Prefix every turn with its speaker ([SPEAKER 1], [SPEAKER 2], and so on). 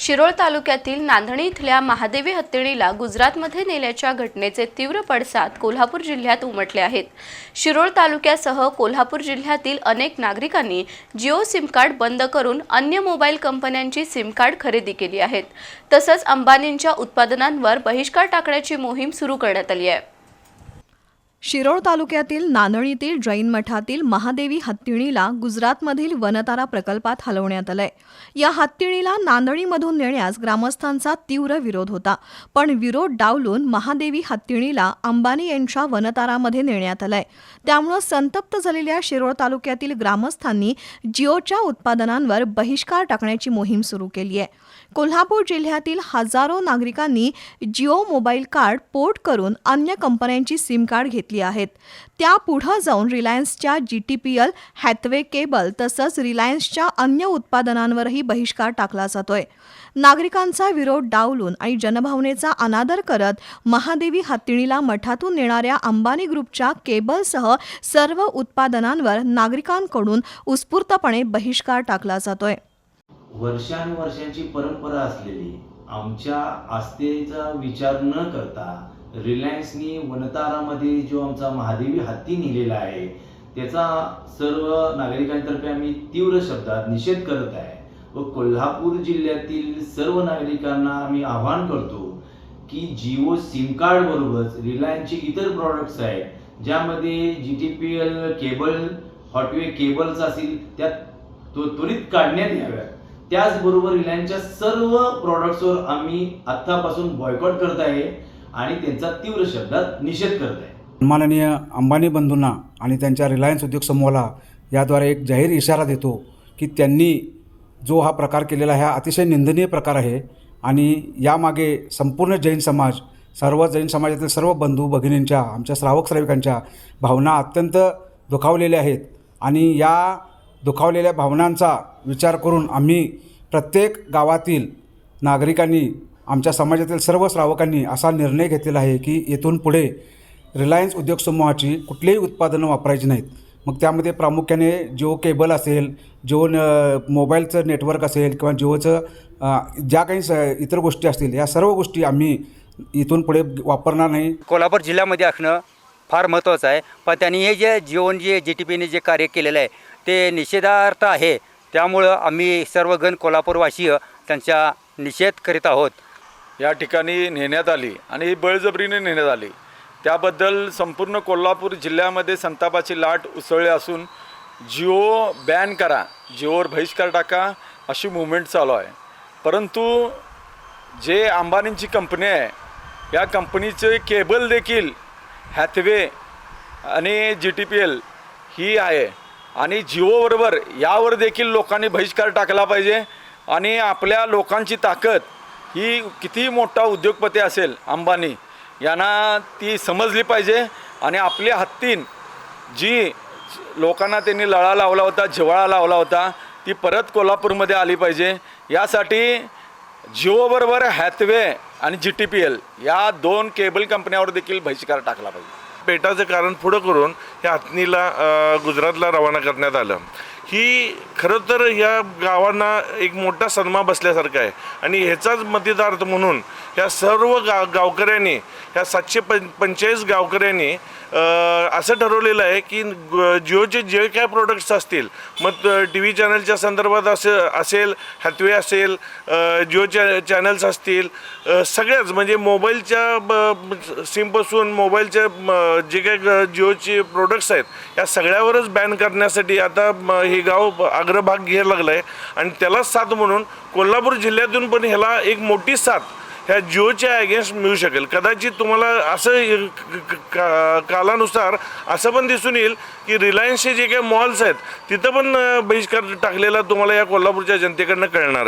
[SPEAKER 1] शिरोळ तालुक्यातील नांदणी इथल्या महादेवी हत्तीणीला गुजरातमध्ये नेल्याच्या घटनेचे तीव्र पडसाद कोल्हापूर जिल्ह्यात उमटले आहेत. शिरोळ तालुक्यासह कोल्हापूर जिल्ह्यातील अनेक नागरिकांनी जिओ सिम कार्ड बंद करून अन्य मोबाईल कंपन्यांची सिम कार्ड खरेदी केली आहेत. तसंच अंबानींच्या उत्पादनांवर बहिष्कार टाकण्याची मोहीम सुरू करण्यात आली आहे.
[SPEAKER 2] शिरोळ तालुक्यातील नांदणीतील जैन मठातील महादेवी हत्तीणीला गुजरातमधील वनतारा प्रकल्पात हलवण्यात आलंय. या हत्तीणीला नांदणीमधून नेण्यास ग्रामस्थांचा तीव्र विरोध होता पण विरोध डावलून महादेवी हत्तीणीला अंबानी यांच्या वनतारामध्ये नेण्यात आलंय. त्यामुळं संतप्त झालेल्या शिरोळ तालुक्यातील ग्रामस्थांनी जिओच्या उत्पादनांवर बहिष्कार टाकण्याची मोहीम सुरू केली आहे. कोल्हापूर जिल्ह्यातील हजारो नागरिकांनी जिओ मोबाईल कार्ड पोर्ट करून अन्य कंपन्यांची सिम कार्ड घेतली आहेत. त्या पुढं जाऊन रिलायन्सच्या G T P L Hathway cable तसंच रिलायन्सच्या अन्य उत्पादनांवरही बहिष्कार टाकला जातोय. नागरिकांचा विरोध डावलून आणि जनभावनेचा अनादर करत महादेवी हत्तीणीला मठातून नेणाऱ्या अंबानी ग्रुपच्या केबलसह सर्व उत्पादनांवर नागरिकांकडून उत्स्फूर्तपणे बहिष्कार टाकला जातोय.
[SPEAKER 3] वर्षानुवर्षांची परंपरा असलेली आमच्या आस्थेचा विचार न करता रिलायन्सनी वनतारामध्ये जो आमचा महादेवी हत्ती नेलेला आहे त्याचा सर्व नागरिकांतर्फे आम्ही तीव्र शब्दात निषेध करत आहे व कोल्हापूर जिल्ह्यातील सर्व नागरिकांना आम्ही आवाहन करतो की जिओ सिम कार्ड बरोबरच रिलायन्सचे इतर प्रॉडक्ट्स आहेत ज्यामध्ये G T P L cable Hathway cables असतील त्या तो त्वरित काढण्यात याव्यात. त्याचबरोबर रिलायन्सच्या सर्व प्रॉडक्ट्सवर आम्ही आत्तापासून बॉयकॉट करत आहे. आणि त्यांचा तीव्र शब्दात निषेध करत आहे.
[SPEAKER 4] माननीय अंबानी बंधूंना आणि त्यांच्या रिलायन्स उद्योग समूहाला याद्वारे एक जाहीर इशारा देतो की त्यांनी जो हा प्रकार केलेला आहे हा अतिशय निंदनीय प्रकार आहे आणि यामागे संपूर्ण जैन समाज सर्व जैन समाजातील सर्व बंधू भगिनींच्या आमच्या श्रावक श्राविकांच्या भावना अत्यंत दुखावलेल्या आहेत आणि या दुखावलेल्या भावनांचा विचार करून आम्ही प्रत्येक गावातील नागरिकांनी आमच्या समाजातील सर्व श्रावकांनी असा निर्णय घेतलेला आहे की येथून पुढे रिलायन्स उद्योग समूहाची कुठलीही उत्पादनं वापरायची नाहीत. मग त्यामध्ये प्रामुख्याने जिओ केबल असेल जिओ न मोबाईलचं नेटवर्क असेल किंवा जिओचं ज्या काही स इतर गोष्टी असतील या सर्व गोष्टी आम्ही इथून पुढे वापरणार नाही.
[SPEAKER 5] कोल्हापूर जिल्ह्यामध्ये असणं फार महत्त्वाचं आहे. पण त्यांनी हे जे जिओन जे जी टी पीने जे कार्य केलेलं आहे ते निषेधार्थ आहे. त्यामुळं आम्ही सर्वगण कोल्हापूरवासीय त्यांचा निषेध करीत आहोत.
[SPEAKER 6] या ठिकाणी नेण्यात आली आणि ही बळजबरीने नेण्यात आली. त्याबद्दल संपूर्ण कोल्हापूर जिल्ह्यामध्ये संतापाची लाट उसळली असून जिओ बॅन करा जिओवर बहिष्कार टाका अशी मुवमेंट चालू आहे. परंतु जे अंबानींची कंपनी आहे या कंपनीचे केबल देखील हॅथवे आणि जी टी पी एल ही आहे आणि जिओबरोबर यावर देखील लोकांनी बहिष्कार टाकला पाहिजे आणि आपल्या लोकांची ताकद ही कितीही मोठा उद्योगपती असेल अंबानी यांना ती समजली पाहिजे आणि आपली हत्तीन जी लोकांना त्यांनी लळा लावला होता जिवाळा लावला होता ती परत कोल्हापूरमध्ये आली पाहिजे. यासाठी जिओबरोबर हॅथवे आणि जी टी पी एल या दोन केबल कंपन्यावर देखील बहिष्कार टाकला पाहिजे.
[SPEAKER 7] पेटाचं कारण पुढं करून या हत्नीला गुजरातला रवाना करण्यात आलं. ही खरं तर ह्या गावांना एक मोठा सन्मा बसल्यासारखा आहे. आणि ह्याचाच मतदार्थ म्हणून ह्या सर्व गाव गावकऱ्यांनी ह्या सातशे पं पंचेचाळीस गावकऱ्यांनी असं ठरवलेलं आहे की जिओचे जे काय प्रोडक्ट्स असतील मग टी व्ही चॅनलच्या संदर्भात असे असेल हॅथवे असेल जिओच्या जिओ चॅ चॅनल्स असतील सगळ्याच म्हणजे मोबाईलच्या ब- सिमपासून मोबाईलच्या जे काय जिओचे प्रोडक्ट्स आहेत या सगळ्यावरच बॅन करण्यासाठी आता म, हे गाव अग्रभाग घ्यायला लागलं आहे आणि त्यालाच साथ म्हणून कोल्हापूर जिल्ह्यातून पण ह्याला एक मोठी साथ ह्या जिओच्या अगेन्स्ट मिळू शकेल. कदाचित तुम्हाला असं क- का- कालानुसार असं पण दिसून येईल की रिलायन्सचे जे काही मॉल्स आहेत तिथं पण बहिष्कार टाकलेला तुम्हाला या कोल्हापूरच्या जनतेकडनं कळणार आहे.